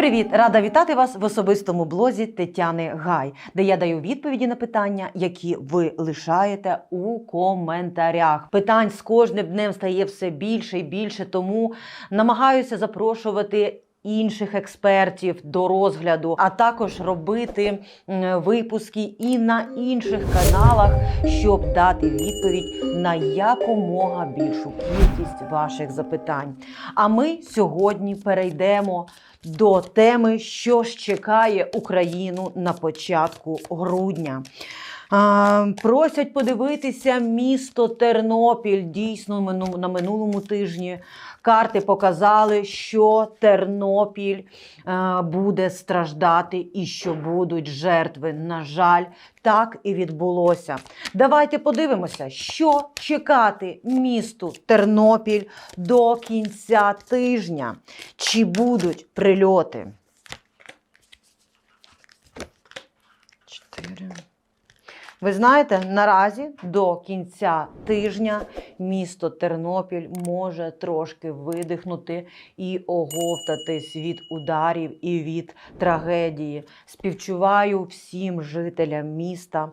привіт! Рада вітати вас в особистому блозі Тетяни Гай, де я даю відповіді на питання, які ви лишаєте у коментарях. Питань з кожним днем стає все більше і більше, тому намагаюся запрошувати. Інших експертів до розгляду, а також робити випуски і на інших каналах, щоб дати відповідь на якомога більшу кількість ваших запитань. А ми сьогодні перейдемо до теми, що ж чекає Україну на початку грудня. Просять подивитися місто Тернопіль. Дійсно, на минулому тижні карти показали, що Тернопіль е, буде страждати і що будуть жертви. На жаль, так і відбулося. Давайте подивимося, що чекати місту Тернопіль до кінця тижня. Чи будуть прильоти? Чотири. Ви знаєте, наразі до кінця тижня місто Тернопіль може трошки видихнути і оговтатись від ударів і від трагедії. Співчуваю всім жителям міста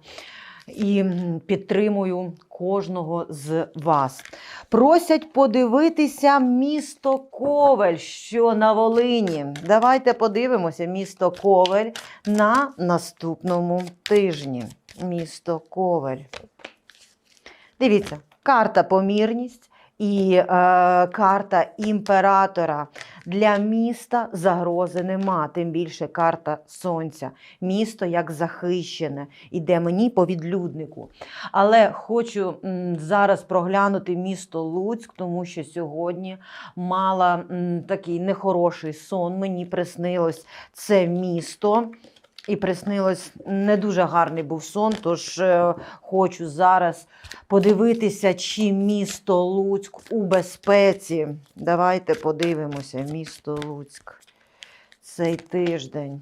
і підтримую кожного з вас. Просять подивитися місто Ковель, що на Волині. Давайте подивимося місто Ковель на наступному тижні. Місто Ковель. Дивіться, карта помірність і е, карта імператора. Для міста загрози нема, тим більше карта сонця. Місто як захищене, іде мені по відлюднику. Але хочу зараз проглянути місто Луцьк, тому що сьогодні мала такий нехороший сон. Мені приснилось це місто. І приснилось не дуже гарний був сон, тож е, хочу зараз подивитися, чи місто Луцьк у безпеці. Давайте подивимося, місто Луцьк. Цей тиждень.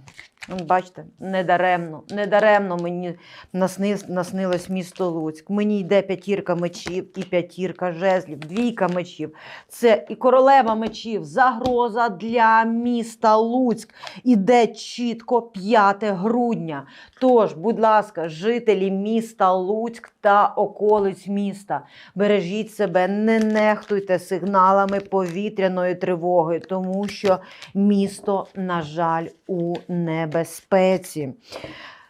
Ну, Бачите, недаремно, недаремно мені насни- наснилось місто Луцьк. Мені йде п'ятірка мечів і п'ятірка жезлів, двійка мечів. Це і королева мечів, загроза для міста Луцьк. Іде чітко 5 грудня. Тож, будь ласка, жителі міста Луцьк та околиць міста, бережіть себе, не нехтуйте сигналами повітряної тривоги, тому що місто, на жаль, у небезпеці.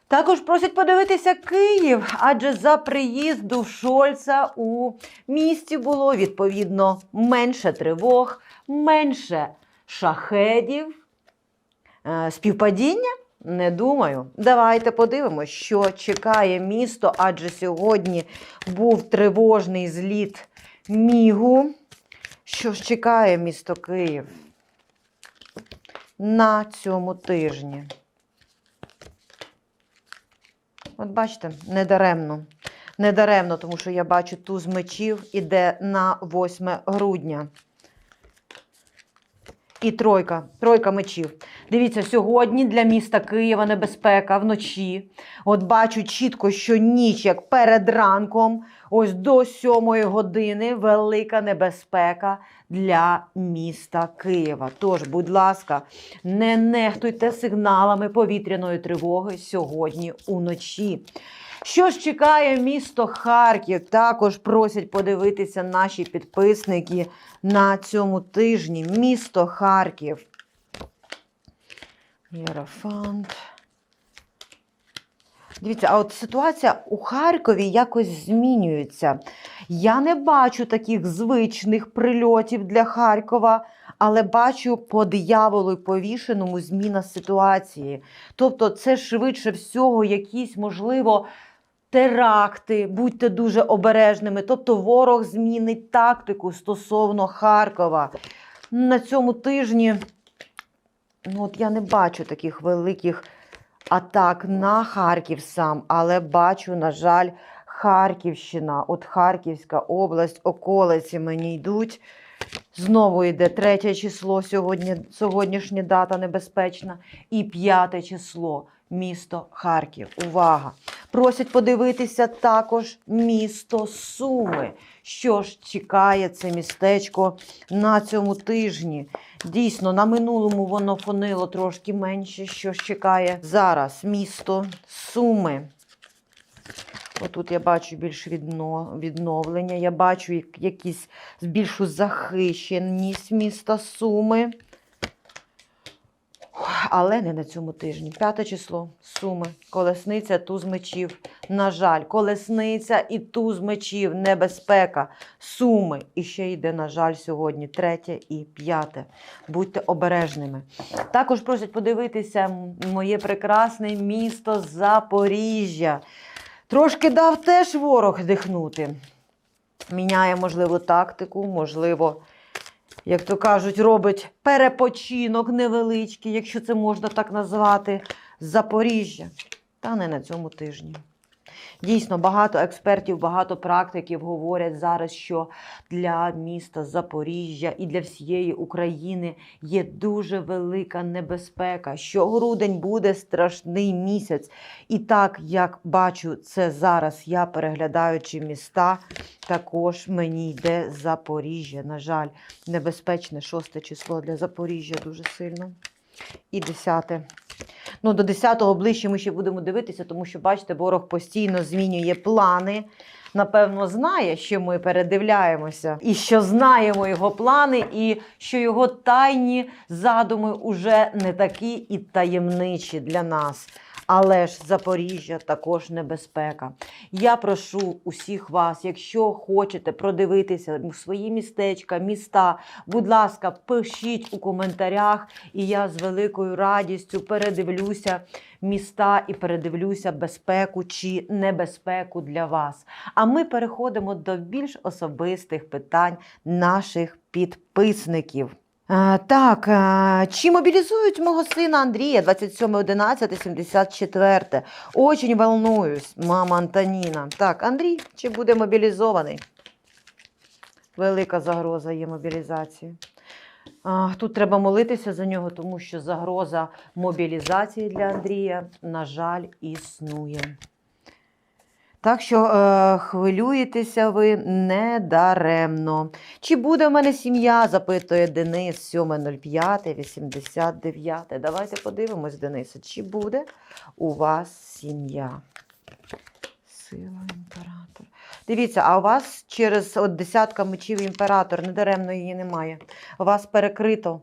Також просять подивитися Київ, адже за приїзду Шольца у місті було відповідно менше тривог, менше шахедів. Е, Співпадіння? Не думаю. Давайте подивимося, що чекає місто, адже сьогодні був тривожний зліт Мігу. Що ж чекає місто Київ на цьому тижні? От бачите, недаремно. Недаремно, тому що я бачу туз мечів іде на 8 грудня. І тройка, тройка мечів. Дивіться, сьогодні для міста Києва небезпека вночі. От бачу чітко, що ніч, як перед ранком, ось до 7 години велика небезпека для міста Києва. Тож, будь ласка, не нехтуйте сигналами повітряної тривоги сьогодні уночі. Що ж чекає місто Харків? Також просять подивитися наші підписники на цьому тижні. Місто Харків. Єрофант. Дивіться, а от ситуація у Харкові якось змінюється. Я не бачу таких звичних прильотів для Харкова, але бачу по дияволу й повішеному зміна ситуації. Тобто, це швидше всього якісь, можливо, теракти, будьте дуже обережними. Тобто, ворог змінить тактику стосовно Харкова. На цьому тижні ну, от я не бачу таких великих атак на Харків сам, але бачу, на жаль, Харківщина, от Харківська область, околиці мені йдуть. Знову йде третє число, сьогодні, сьогоднішня дата небезпечна, і п'яте число. місто Харків. Увага! Просять подивитися також місто Суми. Що ж чекає це містечко на цьому тижні? Дійсно, на минулому воно фонило трошки менше. Що чекає зараз? Місто Суми. Отут я бачу більш відно- відновлення, я бачу як- якісь більшу захищеність міста Суми. Але не на цьому тижні. П'яте число Суми. Колесниця, туз мечів. На жаль, колесниця і туз мечів. Небезпека. Суми. І ще йде, на жаль, сьогодні третє і п'яте. Будьте обережними. Також просять подивитися моє прекрасне місто Запоріжжя. Трошки дав теж ворог дихнути. Міняє, можливо, тактику, можливо, як то кажуть, робить перепочинок невеличкий, якщо це можна так назвати, Запоріжжя. Та не на цьому тижні. Дійсно, багато експертів, багато практиків говорять зараз, що для міста Запоріжжя і для всієї України є дуже велика небезпека, що грудень буде страшний місяць. І так, як бачу це зараз, я переглядаючи міста, також мені йде Запоріжжя. На жаль, небезпечне шосте число для Запоріжжя дуже сильно. І десяте. Ну, до 10-го ближче ми ще будемо дивитися, тому що, бачите, ворог постійно змінює плани. Напевно, знає, що ми передивляємося, і що знаємо його плани, і що його тайні задуми уже не такі і таємничі для нас. Але ж Запоріжжя також небезпека. Я прошу усіх вас, якщо хочете продивитися свої містечка, міста, будь ласка, пишіть у коментарях, і я з великою радістю передивлюся міста і передивлюся безпеку чи небезпеку для вас. А ми переходимо до більш особистих питань наших підписників. А, так, а, чи мобілізують мого сина Андрія 27.11.74? Очень волнуюсь, мама Антоніна. Так, Андрій, чи буде мобілізований? Велика загроза є мобілізації. А, Тут треба молитися за нього, тому що загроза мобілізації для Андрія, на жаль, існує. Так що е, хвилюєтеся ви недаремно. Чи буде в мене сім'я? запитує Денис 7.05.89. Давайте подивимось, Денисе, чи буде у вас сім'я? Сила імператор. Дивіться, а у вас через от десятка мечів імператор, недаремно її немає. У вас перекрито.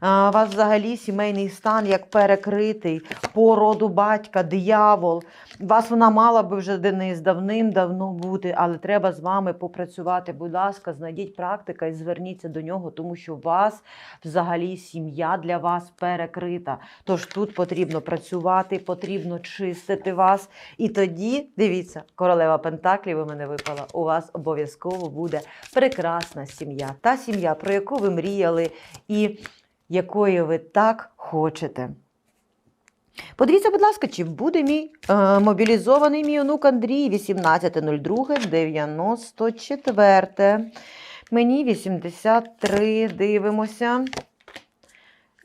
А, вас взагалі сімейний стан як перекритий по роду батька, диявол. Вас вона мала би вже Денис давним-давно бути, але треба з вами попрацювати. Будь ласка, знайдіть практика і зверніться до нього, тому що у вас взагалі сім'я для вас перекрита. Тож тут потрібно працювати, потрібно чистити вас. І тоді, дивіться, королева Пентаклів у мене випала. У вас обов'язково буде прекрасна сім'я. Та сім'я, про яку ви мріяли і якої ви так хочете. Подивіться, будь ласка, чи буде мій е, мобілізований мій онук Андрій 18.02.94. Мені 83. Дивимося.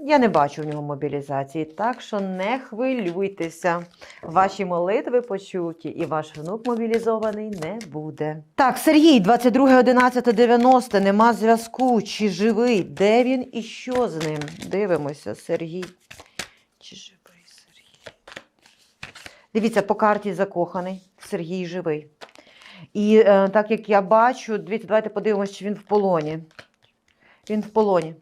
Я не бачу в нього мобілізації, так що не хвилюйтеся. Ваші молитви почуті, і ваш внук мобілізований не буде. Так, Сергій, 22.11.90, нема зв'язку. Чи живий? Де він і що з ним? Дивимося, Сергій. Чи живий Сергій? Дивіться, по карті закоханий. Сергій живий. І е, так як я бачу, дивіться, давайте подивимося, чи він в полоні. Він в полоні.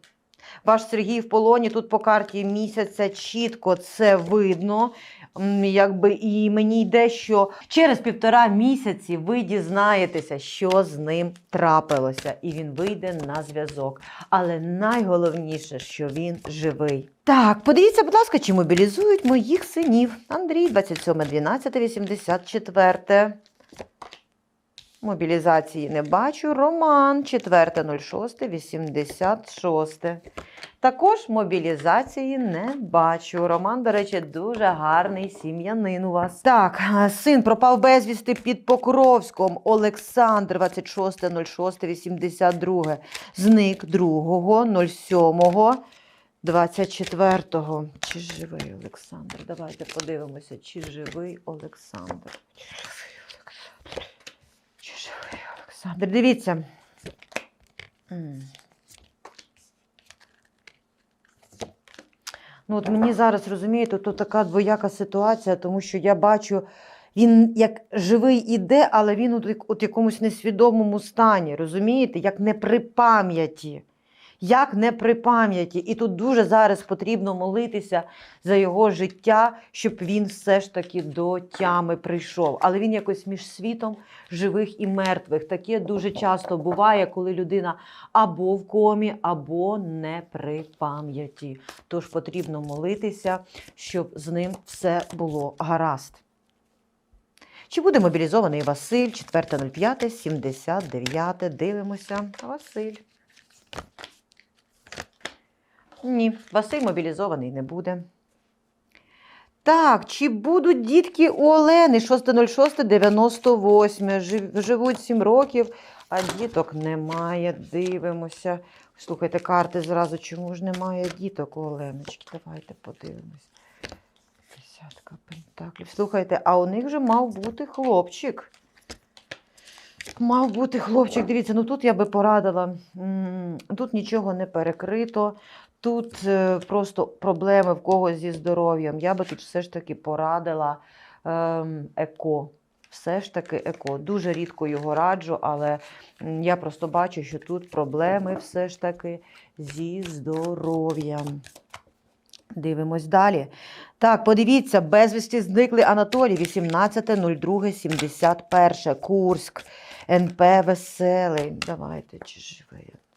Ваш Сергій в полоні тут по карті місяця чітко це видно. Якби і мені йде, що через півтора місяці ви дізнаєтеся, що з ним трапилося, і він вийде на зв'язок. Але найголовніше, що він живий. Так, подивіться, будь ласка, чи мобілізують моїх синів. Андрій, 27.12.84. Мобілізації не бачу. Роман 4.06.86. Також мобілізації не бачу. Роман, до речі, дуже гарний сім'янин у вас. Так, син пропав безвісти під Покровськом. Олександр 26.06.82. Зник 2.07. 24-го. Чи живий Олександр? Давайте подивимося, чи живий Олександр. Олександр? Дивіться. Ну, от мені зараз розумієте, тут така двояка ситуація, тому що я бачу, він як живий іде, але він у якомусь несвідомому стані, розумієте, як не при пам'яті. Як не при пам'яті. І тут дуже зараз потрібно молитися за його життя, щоб він все ж таки до тями прийшов. Але він якось між світом живих і мертвих. Таке дуже часто буває, коли людина або в комі, або не при пам'яті. Тож потрібно молитися, щоб з ним все було гаразд. Чи буде мобілізований Василь 4.05, 79. Дивимося. Василь. Ні, Василь мобілізований не буде. Так, чи будуть дітки у Олени 6.06.98? Живуть 7 років, а діток немає. Дивимося. Слухайте, карти зразу, чому ж немає діток у Оленочки? Давайте подивимось. Десятка пентаклів. Слухайте, а у них же мав бути хлопчик. Мав бути хлопчик. Дивіться, ну тут я би порадила. Тут нічого не перекрито. Тут е, просто проблеми в когось зі здоров'ям. Я би тут все ж таки порадила ем, еко. Все ж таки еко. Дуже рідко його раджу, але я просто бачу, що тут проблеми все ж таки зі здоров'ям. Дивимось далі. Так, подивіться, безвісті зникли Анатолій, 18.02.71. Курськ, НП Веселий. Давайте, чи живий Анатолій?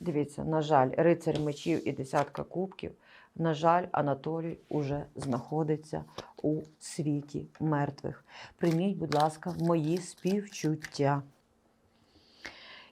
Дивіться, на жаль, рицар мечів і десятка кубків. На жаль, Анатолій уже знаходиться у світі мертвих. Прийміть, будь ласка, мої співчуття.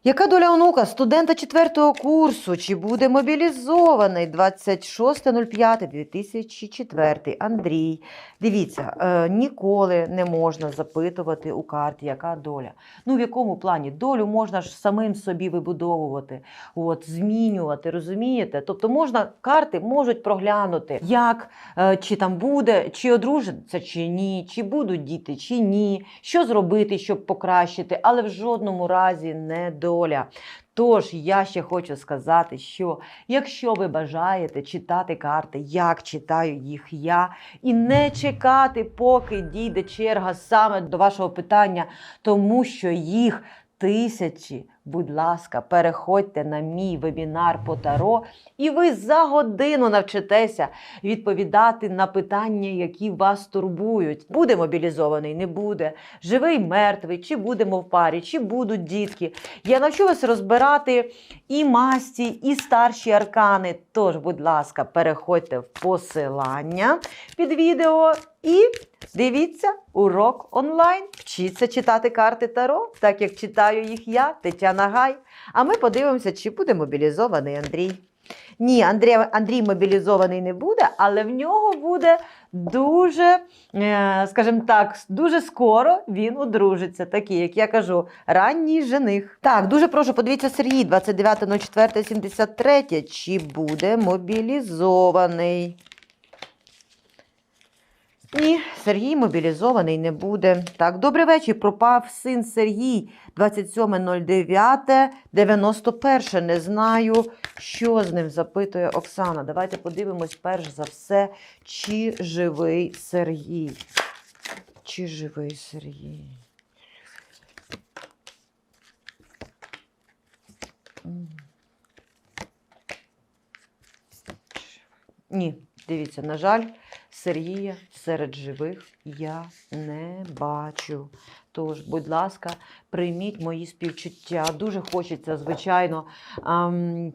Яка доля онука студента четвертого курсу? Чи буде мобілізований 26.05.2004? Андрій. Дивіться, е, ніколи не можна запитувати у карті, яка доля. Ну, в якому плані? Долю можна ж самим собі вибудовувати, от, змінювати, розумієте? Тобто можна, карти можуть проглянути, як, е, чи там буде, чи одружиться, чи ні, чи будуть діти, чи ні, що зробити, щоб покращити, але в жодному разі не доля. Тож я ще хочу сказати, що якщо ви бажаєте читати карти, як читаю їх я, і не чекати, поки дійде черга саме до вашого питання, тому що їх тисячі. Будь ласка, переходьте на мій вебінар по таро, і ви за годину навчитеся відповідати на питання, які вас турбують. Буде мобілізований, не буде, живий, мертвий, чи будемо в парі, чи будуть дітки. Я навчу вас розбирати і масті, і старші аркани. Тож, будь ласка, переходьте в посилання під відео і дивіться урок онлайн. Вчіться читати карти Таро, так як читаю їх я, Тетяна Гай. А ми подивимося, чи буде мобілізований Андрій. Ні, Андрій, Андрій мобілізований не буде, але в нього буде дуже, е, скажімо так, дуже скоро він одружиться. Такий, як я кажу, ранній жених. Так, дуже прошу, подивіться Сергій, 29.04.73. Чи буде мобілізований? Ні, Сергій мобілізований не буде. Так, добрий вечір. Пропав син Сергій 27.09.91. Не знаю, що з ним запитує Оксана. Давайте подивимось перш за все, чи живий Сергій. Чи живий Сергій? Ні, дивіться, на жаль, Сергія серед живих я не бачу. Тож, будь ласка, прийміть мої співчуття. Дуже хочеться, звичайно,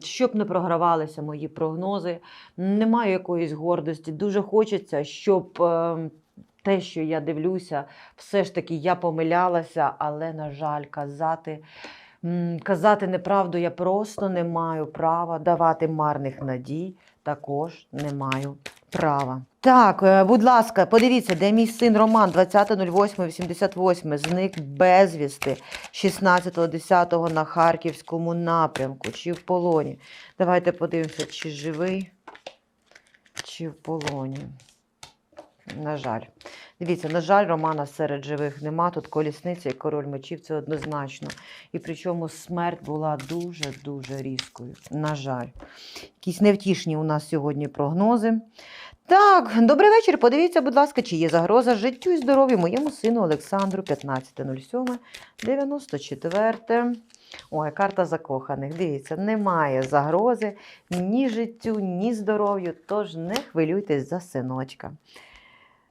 щоб не програвалися мої прогнози. Немає якоїсь гордості. Дуже хочеться, щоб ем, те, що я дивлюся, все ж таки я помилялася, але, на жаль, казати. Казати неправду я просто не маю права, давати марних надій також не маю права. Так, е, будь ласка, подивіться, де мій син Роман, 20.08.88, зник безвісти 16.10 на Харківському напрямку, чи в полоні. Давайте подивимося, чи живий, чи в полоні. На жаль. Дивіться, на жаль, Романа серед живих нема. Тут колісниця і король мечів це однозначно. І причому смерть була дуже-дуже різкою. На жаль. Якісь невтішні у нас сьогодні прогнози. Так, добрий вечір. Подивіться, будь ласка, чи є загроза життю і здоров'ю моєму сину Олександру 15.07, 94. Ой, карта закоханих. Дивіться, немає загрози ні життю, ні здоров'ю, тож не хвилюйтесь за синочка.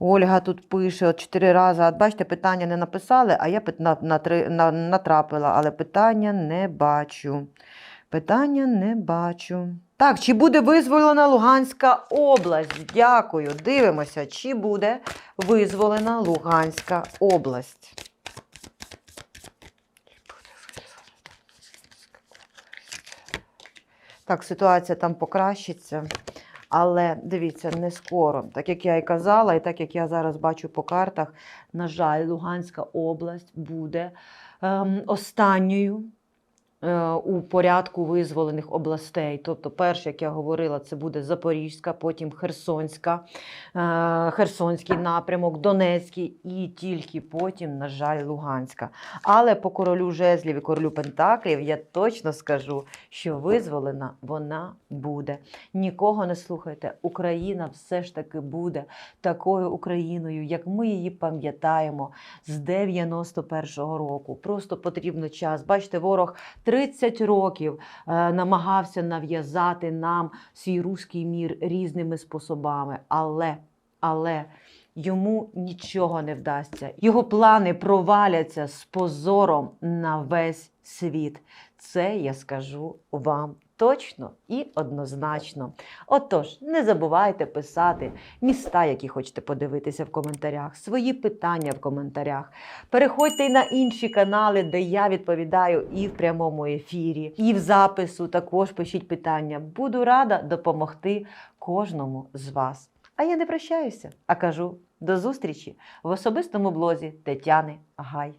Ольга тут пише от чотири рази. От бачите, питання не написали, а я на, на, на, натрапила, але питання не бачу. Питання не бачу. Так, чи буде визволена Луганська область? Дякую. Дивимося, чи буде визволена Луганська область. Так, ситуація там покращиться. Але дивіться, не скоро. Так як я і казала, і так як я зараз бачу по картах, на жаль, Луганська область буде ем, останньою у порядку визволених областей. Тобто, перше, як я говорила, це буде Запорізька, потім Херсонська, е, Херсонський напрямок, Донецький і тільки потім, на жаль, Луганська. Але по королю жезлів і королю пентаклів я точно скажу, що визволена вона буде. Нікого не слухайте. Україна все ж таки буде такою Україною, як ми її пам'ятаємо з 91-го року. Просто потрібно час. Бачите, ворог 30 років е, намагався нав'язати нам свій руський мір різними способами. Але, але йому нічого не вдасться. Його плани проваляться з позором на весь світ. Це я скажу вам точно і однозначно. Отож, не забувайте писати міста, які хочете подивитися в коментарях, свої питання в коментарях. Переходьте й на інші канали, де я відповідаю і в прямому ефірі, і в запису. Також пишіть питання. Буду рада допомогти кожному з вас. А я не прощаюся, а кажу до зустрічі в особистому блозі Тетяни Гай.